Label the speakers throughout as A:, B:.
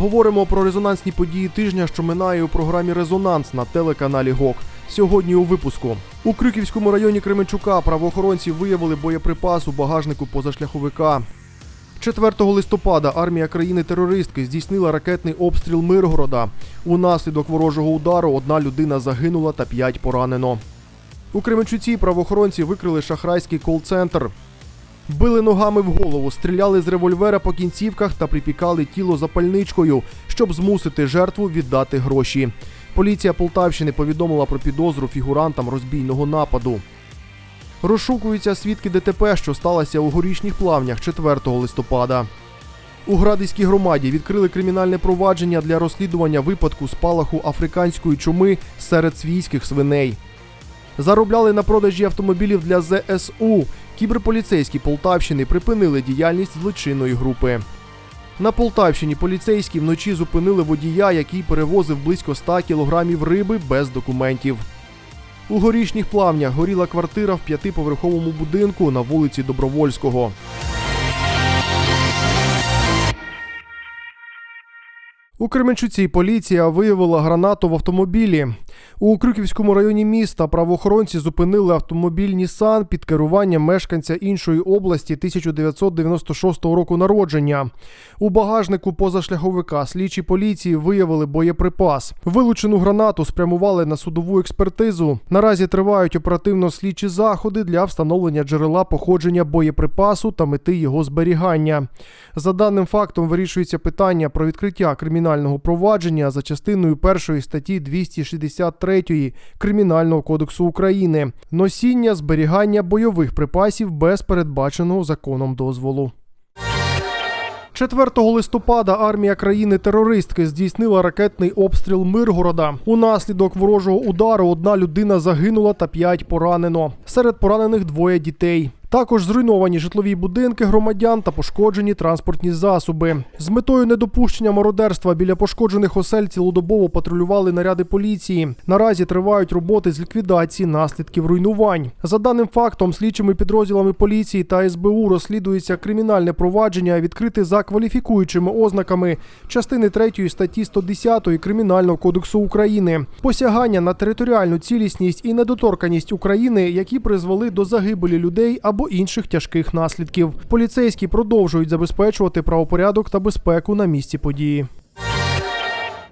A: Говоримо про резонансні події тижня, що минає у програмі Резонанс на телеканалі ГОК. Сьогодні у випуску у Крюківському районі Кременчука правоохоронці виявили боєприпас у багажнику позашляховика. 4 листопада армія країни-терористки здійснила ракетний обстріл Миргорода. Унаслідок ворожого удару одна людина загинула та п'ять поранено. У Кременчуці правоохоронці викрили шахрайський кол-центр. Били ногами в голову, стріляли з револьвера по кінцівках та припікали тіло запальничкою, щоб змусити жертву віддати гроші. Поліція Полтавщини повідомила про підозру фігурантам розбійного нападу. Розшукуються свідки ДТП, що сталося у горішніх плавнях 4 листопада. У Градиській громаді відкрили кримінальне провадження для розслідування випадку спалаху африканської чуми серед свійських свиней. Заробляли на продажі автомобілів для ЗСУ. Кіберполіцейські Полтавщини припинили діяльність злочинної групи. На Полтавщині поліцейські вночі зупинили водія, який перевозив близько 100 кілограмів риби без документів. У горішніх плавнях горіла квартира в п'ятиповерховому будинку на вулиці Добровольського. У Кременчуці поліція виявила гранату в автомобілі. У Крюківському районі міста правоохоронці зупинили автомобіль Нісан під керуванням мешканця іншої області 1996 року народження. У багажнику позашляховика слідчі поліції виявили боєприпас. Вилучену гранату спрямували на судову експертизу. Наразі тривають оперативно-слідчі заходи для встановлення джерела походження боєприпасу та мети його зберігання. За даним фактом вирішується питання про відкриття кримінального провадження за частиною першої статті 263 Кримінального кодексу України носіння зберігання бойових припасів без передбаченого законом дозволу. 4 листопада армія країни-терористки здійснила ракетний обстріл Миргорода. Унаслідок ворожого удару одна людина загинула та п'ять поранено. Серед поранених двоє дітей. Також зруйновані житлові будинки громадян та пошкоджені транспортні засоби. З метою недопущення мародерства біля пошкоджених осель цілодобово патрулювали наряди поліції. Наразі тривають роботи з ліквідації наслідків руйнувань. За даним фактом, слідчими підрозділами поліції та СБУ розслідується кримінальне провадження, відкрите за кваліфікуючими ознаками частини 3 статті 110 Кримінального кодексу України, посягання на територіальну цілісність і недоторканість України, які призвели до загибелі людей або інших тяжких наслідків. Поліцейські продовжують забезпечувати правопорядок та безпеку на місці події.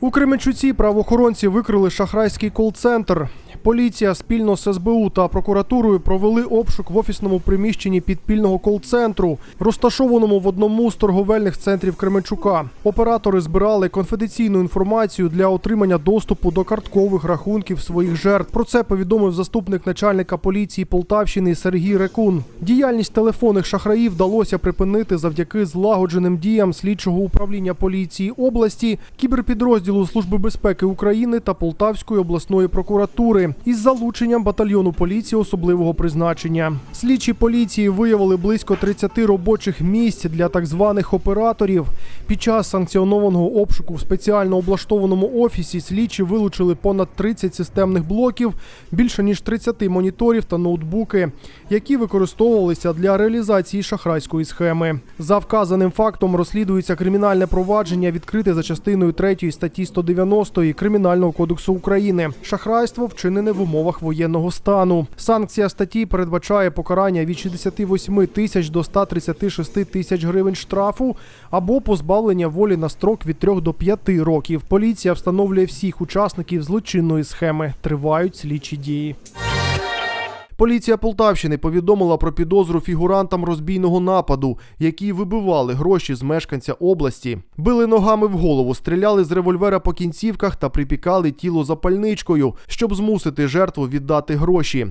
A: У Кременчуці правоохоронці викрили шахрайський кол-центр. Поліція спільно з СБУ та прокуратурою провели обшук в офісному приміщенні підпільного кол-центру, розташованому в одному з торговельних центрів Кременчука. Оператори збирали конфіденційну інформацію для отримання доступу до карткових рахунків своїх жертв. Про це повідомив заступник начальника поліції Полтавщини Сергій Рекун. Діяльність телефонних шахраїв вдалося припинити завдяки злагодженим діям слідчого управління поліції області, кіберпідрозділу Служби безпеки України та Полтавської обласної прокуратури із залученням батальйону поліції особливого призначення. Слідчі поліції виявили близько 30 робочих місць для так званих операторів. Під час санкціонованого обшуку в спеціально облаштованому офісі слідчі вилучили понад 30 системних блоків, більше ніж 30 моніторів та ноутбуки, які використовувалися для реалізації шахрайської схеми. За вказаним фактом розслідується кримінальне провадження, відкрите за частиною 3 статті 190 Кримінального кодексу України. Шахрайство вчинене в умовах воєнного стану. Санкція статті передбачає покарання від 68 тисяч до 136 тисяч гривень штрафу або позбавлення волі на строк від 3 до 5 років. Поліція встановлює всіх учасників злочинної схеми. Тривають слідчі дії. Поліція Полтавщини повідомила про підозру фігурантам розбійного нападу, які вибивали гроші з мешканця області, били ногами в голову, стріляли з револьвера по кінцівках та припікали тіло запальничкою, щоб змусити жертву віддати гроші.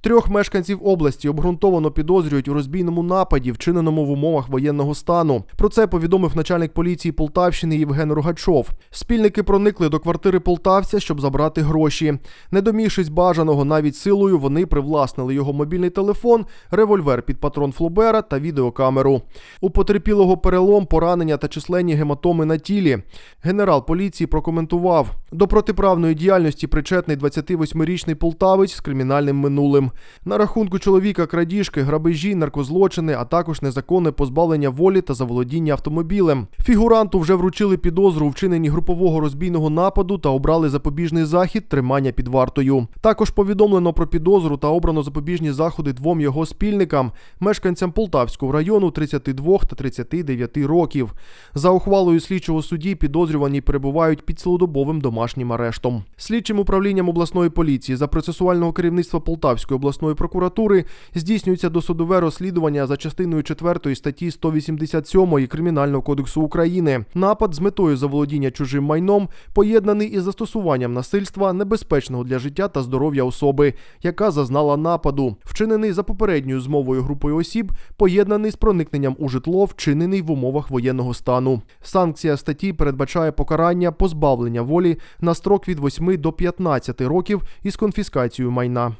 A: Трьох мешканців області обґрунтовано підозрюють у розбійному нападі, вчиненому в умовах воєнного стану. Про це повідомив начальник поліції Полтавщини Євген Рогачов. Спільники проникли до квартири полтавця, щоб забрати гроші. Не домігшись бажаного навіть силою, вони привласнили привласнили його мобільний телефон, револьвер під патрон Флобера та відеокамеру. У потерпілого перелом, поранення та численні гематоми на тілі. Генерал поліції прокоментував: до протиправної діяльності причетний 28-річний полтавець з кримінальним минулим. На рахунку чоловіка крадіжки, грабежі, наркозлочини, а також незаконне позбавлення волі та заволодіння автомобілем. Фігуранту вже вручили підозру у вчиненні групового розбійного нападу та обрали запобіжний захід тримання під вартою. Також повідомлено про підозру та обрано запобіжні заходи двом його спільникам, мешканцям Полтавського району 32 та 39 років. За ухвалою слідчого судді підозрювані перебувають під цілодобовим домашнім арештом. Слідчим управлінням обласної поліції за процесуального керівництва Полтавської обласної прокуратури здійснюється досудове розслідування за частиною 4 статті 187 Кримінального кодексу України. Напад з метою заволодіння чужим майном поєднаний із застосуванням насильства небезпечного для життя та здоров'я особи, яка зазнала нападу, вчинений за попередньою змовою групою осіб, поєднаний з проникненням у житло, вчинений в умовах воєнного стану. Санкція статті передбачає покарання позбавлення волі на строк від 8 до 15 років із конфіскацією майна.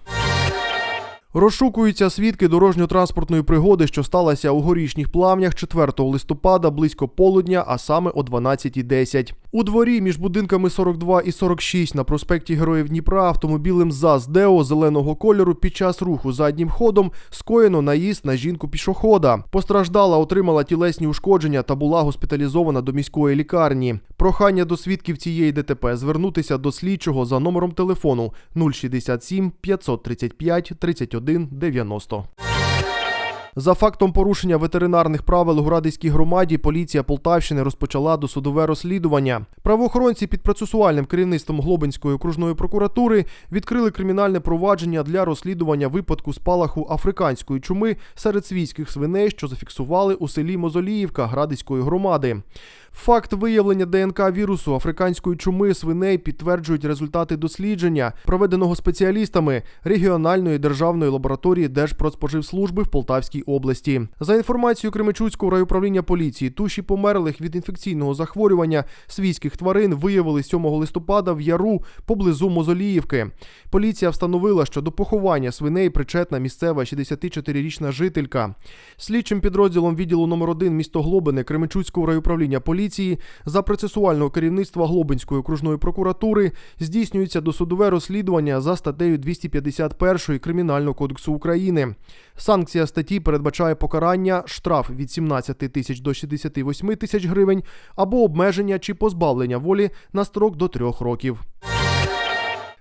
A: Розшукуються свідки дорожньо-транспортної пригоди, що сталася у горішніх плавнях 4 листопада близько полудня, а саме о 12.10. У дворі між будинками 42 і 46 на проспекті Героїв Дніпра автомобілем ЗАЗ Део зеленого кольору під час руху заднім ходом скоєно наїзд на жінку пішохода. Постраждала, отримала тілесні ушкодження та була госпіталізована до міської лікарні. Прохання до свідків цієї ДТП звернутися до слідчого за номером телефону 067 535 31 90. За фактом порушення ветеринарних правил у Градиській громаді поліція Полтавщини розпочала досудове розслідування. Правоохоронці під процесуальним керівництвом Глобинської окружної прокуратури відкрили кримінальне провадження для розслідування випадку спалаху африканської чуми серед свійських свиней, що зафіксували у селі Мозоліївка Градиської громади. Факт виявлення ДНК вірусу африканської чуми свиней підтверджують результати дослідження, проведеного спеціалістами регіональної державної лабораторії Держпродспоживслужби в Полтавській області. За інформацією Кременчуцького райуправління поліції, туші померлих від інфекційного захворювання свійських тварин виявили 7 листопада в яру поблизу Мозоліївки. Поліція встановила, що до поховання свиней причетна місцева 64-річна жителька. Слідчим підрозділом відділу номер 1 місто Глобине Кременчуцького райуправління поліції за процесуального керівництва Глобинської окружної прокуратури здійснюється досудове розслідування за статтею 251 Кримінального кодексу України. Санкція статті передбачає покарання штраф від 17 тисяч до 68 тисяч гривень або обмеження чи позбавлення волі на строк до трьох років.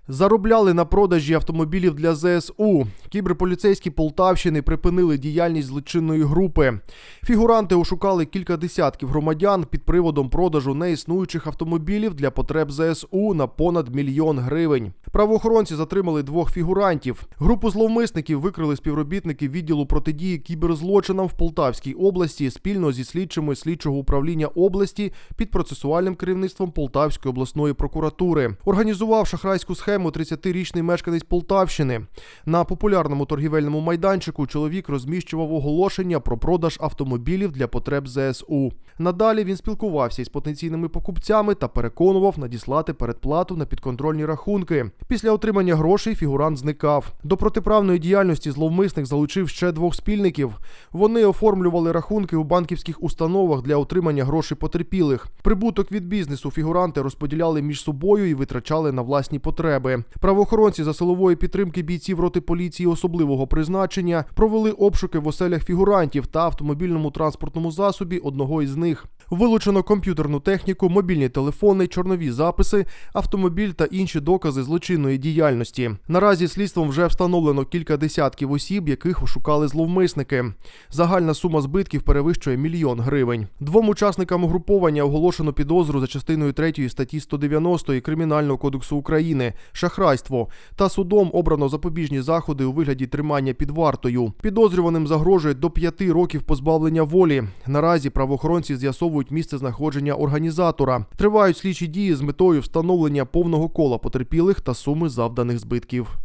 A: Заробляли на продажі автомобілів для ЗСУ. Кіберполіцейські Полтавщини припинили діяльність злочинної групи. Фігуранти ошукали кілька десятків громадян під приводом продажу неіснуючих автомобілів для потреб ЗСУ на понад мільйон гривень. Правоохоронці затримали двох фігурантів. Групу зловмисників викрили співробітники відділу протидії кіберзлочинам в Полтавській області спільно зі слідчими слідчого управління області під процесуальним керівництвом Полтавської обласної прокуратури. Організував шахрайську схему 30-річний мешканець Полтавщини. На популярному торгівельному майданчику чоловік розміщував оголошення про продаж автомобілів для потреб ЗСУ. Надалі він спілкувався із потенційними покупцями та переконував надіслати передплату на підконтрольні рахунки. Після отримання грошей фігурант зникав. До протиправної діяльності зловмисник залучив ще двох спільників. Вони оформлювали рахунки у банківських установах для отримання грошей потерпілих. Прибуток від бізнесу фігуранти розподіляли між собою і витрачали на власні потреби. Правоохоронці за силової підтримки бійців роти поліції особливого призначення провели обшуки в оселях фігурантів та автомобільному транспортному засобі одного із них. Вилучено комп'ютерну техніку, мобільні телефони, чорнові записи, автомобіль та інші докази злочинної діяльності. Наразі слідством вже встановлено кілька десятків осіб, яких ошукали зловмисники. Загальна сума збитків перевищує мільйон гривень. Двом учасникам угруповання оголошено підозру за частиною 3 статті 190 Кримінального кодексу України шахрайство та судом обрано запобіжні заходи у вигляді тримання під вартою. Підозрюваним загрожує до 5 років позбавлення волі. Наразі правоохоронці з'ясовують місце знаходження організатора. Тривають слідчі дії з метою встановлення повного кола потерпілих та суми завданих збитків.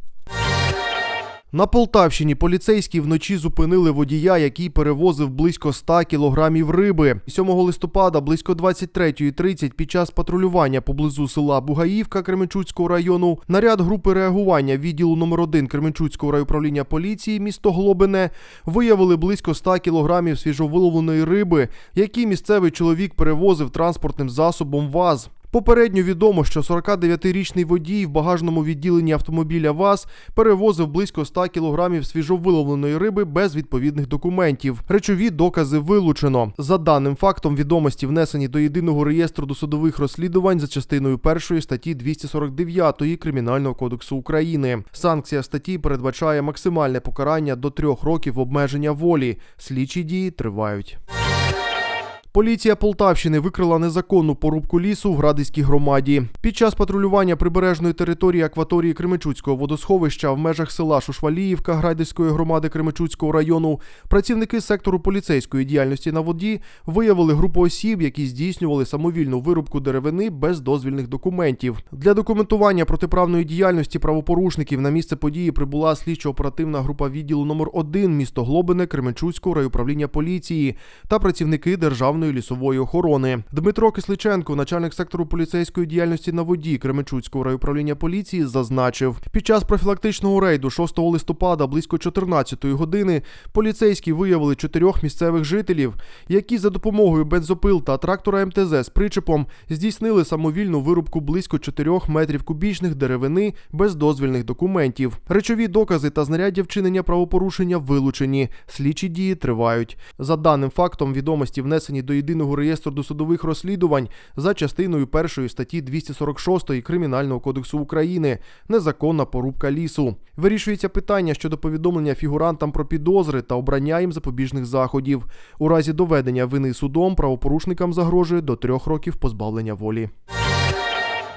A: На Полтавщині поліцейські вночі зупинили водія, який перевозив близько 100 кілограмів риби. 7 листопада близько 23.30 під час патрулювання поблизу села Бугаївка Кременчуцького району наряд групи реагування відділу номер 1 Кременчуцького райуправління поліції місто Глобине виявили близько 100 кілограмів свіжовиловленої риби, які місцевий чоловік перевозив транспортним засобом ВАЗ. Попередньо відомо, що 49-річний водій в багажному відділенні автомобіля ВАЗ перевозив близько 100 кілограмів свіжовиловленої риби без відповідних документів. Речові докази вилучено. За даним фактом, відомості внесені до єдиного реєстру досудових розслідувань за частиною першої статті 249 Кримінального кодексу України. Санкція статті передбачає максимальне покарання до трьох років обмеження волі. Слідчі дії тривають. Поліція Полтавщини викрила незаконну порубку лісу в Градиській громаді. Під час патрулювання прибережної території акваторії Кременчуцького водосховища в межах села Шушваліївка Грайдиської громади Кременчуцького району працівники сектору поліцейської діяльності на воді виявили групу осіб, які здійснювали самовільну вирубку деревини без дозвільних документів. Для документування протиправної діяльності правопорушників на місце події прибула слідчо-оперативна група відділу номер 1 місто Глобине Кременчуцького райуправління поліції та працівники державної лісової охорони. Дмитро Кисличенко, начальник сектору поліцейської діяльності на воді Кременчуцького райуправління поліції, зазначив, під час профілактичного рейду 6 листопада близько 14 години поліцейські виявили чотирьох місцевих жителів, які за допомогою бензопил та трактора МТЗ з причепом здійснили самовільну вирубку близько 4 метрів кубічних деревини без дозвільних документів. Речові докази та знаряддя вчинення правопорушення вилучені. Слідчі дії тривають. За даним фактом, відомості внесені до єдиного реєстру досудових розслідувань за частиною першої статті 246 Кримінального кодексу України незаконна порубка лісу. Вирішується питання щодо повідомлення фігурантам про підозри та обрання їм запобіжних заходів. У разі доведення вини судом правопорушникам загрожує до трьох років позбавлення волі.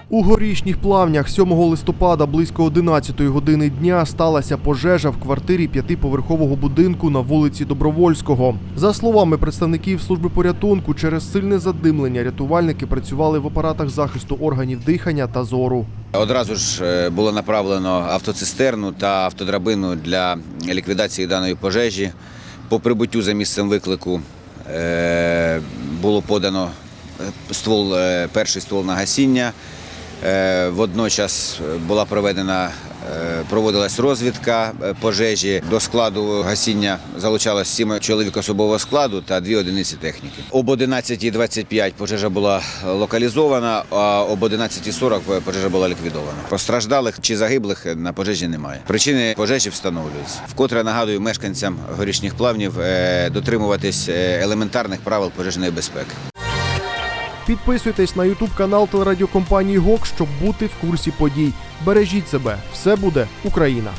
A: У горішніх плавнях 7 листопада близько 11 години дня сталася пожежа в квартирі п'ятиповерхового будинку на вулиці Добровольського. За словами представників служби порятунку, через сильне задимлення рятувальники працювали в апаратах захисту органів дихання та зору.
B: Одразу ж е, було направлено автоцистерну та автодрабину для ліквідації даної пожежі. По прибуттю за місцем виклику е, було подано е, ствол, перший ствол на гасіння. Е, Водночас була проведена, е, проводилась розвідка е, пожежі. До складу гасіння залучалось 7 чоловік особового складу та 2 одиниці техніки. Об 11.25 пожежа була локалізована, а об 11.40 пожежа була ліквідована. Постраждалих чи загиблих на пожежі немає. Причини пожежі встановлюються. Вкотре нагадую мешканцям горішніх плавнів е, дотримуватись е, елементарних правил пожежної безпеки.
A: Підписуйтесь на ютуб канал телерадіокомпанії ГОК, щоб бути в курсі подій. Бережіть себе, все буде Україна.